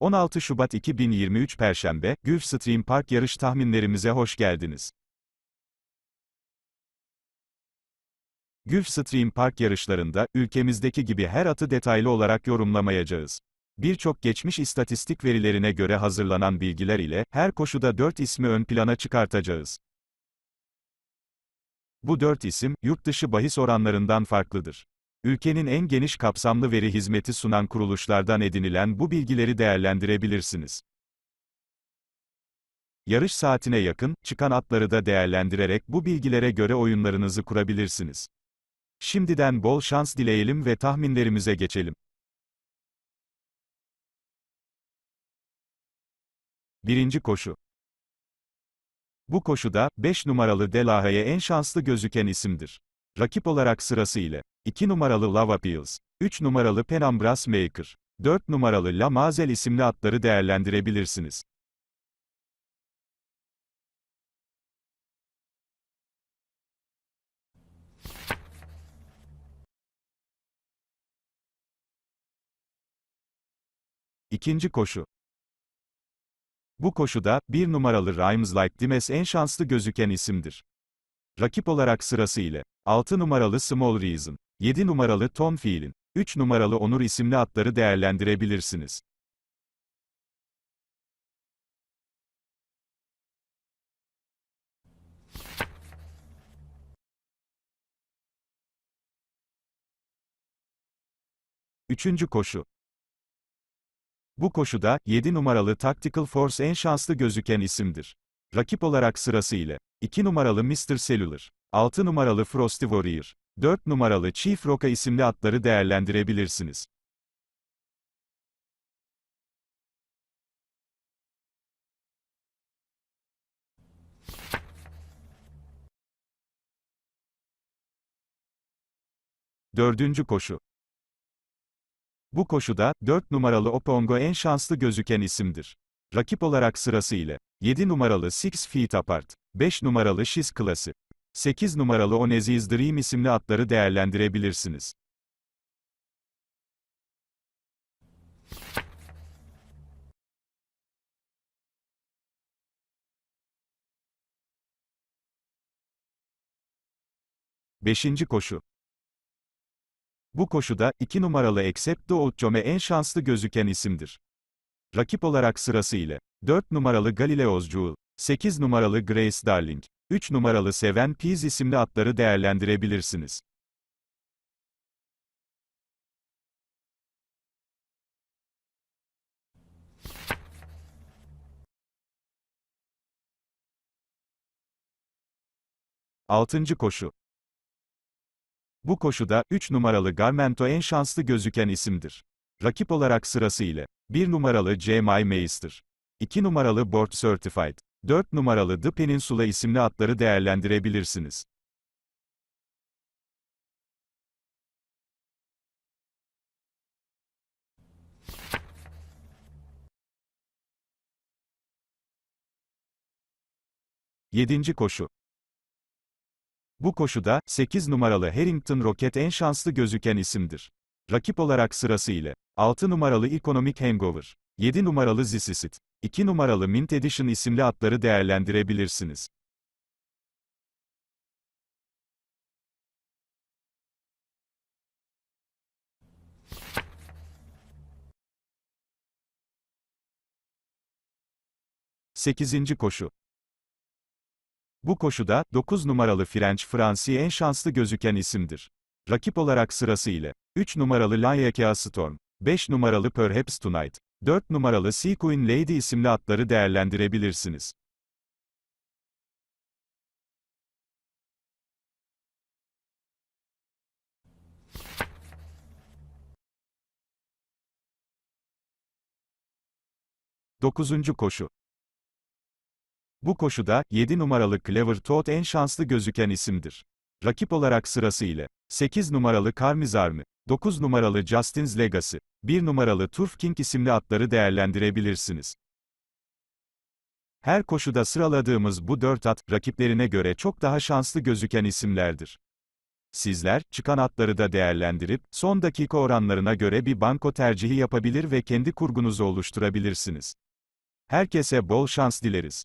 16 Şubat 2023 Perşembe, Gulfstream Park yarış tahminlerimize hoş geldiniz. Gulfstream Park yarışlarında, ülkemizdeki gibi her atı detaylı olarak yorumlamayacağız. Birçok geçmiş istatistik verilerine göre hazırlanan bilgiler ile, her koşuda 4 ismi ön plana çıkartacağız. Bu 4 isim, yurt dışı bahis oranlarından farklıdır. Ülkenin en geniş kapsamlı veri hizmeti sunan kuruluşlardan edinilen bu bilgileri değerlendirebilirsiniz. Yarış saatine yakın, çıkan atları da değerlendirerek bu bilgilere göre oyunlarınızı kurabilirsiniz. Şimdiden bol şans dileyelim ve tahminlerimize geçelim. Birinci koşu. Bu koşuda, 5 numaralı Delahaye en şanslı gözüken isimdir. Rakip olarak sırası ile 2 numaralı Lava Pills, 3 numaralı Penambras Maker, 4 numaralı La Mazel isimli atları değerlendirebilirsiniz. İkinci koşu. Bu koşuda, 1 numaralı Rhymes Like Dimes en şanslı gözüken isimdir. Rakip olarak sırası ile 6 numaralı Small Reason, 7 numaralı Tom Feelin, 3 numaralı Onur isimli atları değerlendirebilirsiniz. Üçüncü koşu. Bu koşuda, 7 numaralı Tactical Force en şanslı gözüken isimdir. Rakip olarak sırası ile 2 numaralı Mr. Cellular, 6 numaralı Frosty Warrior, 4 numaralı Chief Roka isimli atları değerlendirebilirsiniz. Dördüncü koşu. Bu koşuda, 4 numaralı Opongo en şanslı gözüken isimdir. Rakip olarak sırası ile 7 numaralı Six Feet Apart, 5 numaralı Shiz Klası, 8 numaralı Oneziz Dream isimli atları değerlendirebilirsiniz. Beşinci koşu. Bu koşuda, 2 numaralı Excepto Occome en şanslı gözüken isimdir. Rakip olarak sırası ile 4 numaralı Galileos Jewel, 8 numaralı Grace Darling, 3 numaralı Seven Peas isimli atları değerlendirebilirsiniz. Altıncı koşu. Bu koşuda, 3 numaralı Garmento en şanslı gözüken isimdir. Rakip olarak sırası ile 1 numaralı J. My Meister, 2 numaralı Board Certified, 4 numaralı The Peninsula isimli atları değerlendirebilirsiniz. Yedinci koşu. Bu koşuda, 8 numaralı Harrington Rocket en şanslı gözüken isimdir. Rakip olarak sırası ile 6 numaralı Economic Hangover, 7 numaralı Zisisit, 2 numaralı Mint Edition isimli atları değerlendirebilirsiniz. Sekizinci koşu. Bu koşuda, 9 numaralı French Fransi en şanslı gözüken isimdir. Rakip olarak sırası ile 3 numaralı Lanyekea Storm, 5 numaralı Perhaps Tonight, 4 numaralı Sea Queen Lady isimli atları değerlendirebilirsiniz. Dokuzuncu koşu. Bu koşuda, 7 numaralı Clever Toad en şanslı gözüken isimdir. Rakip olarak sırası ile 8 numaralı Karmiz Army, 9 numaralı Justin's Legacy, 1 numaralı Turf King isimli atları değerlendirebilirsiniz. Her koşuda sıraladığımız bu 4 at, rakiplerine göre çok daha şanslı gözüken isimlerdir. Sizler, çıkan atları da değerlendirip, son dakika oranlarına göre bir banko tercihi yapabilir ve kendi kurgunuzu oluşturabilirsiniz. Herkese bol şans dileriz.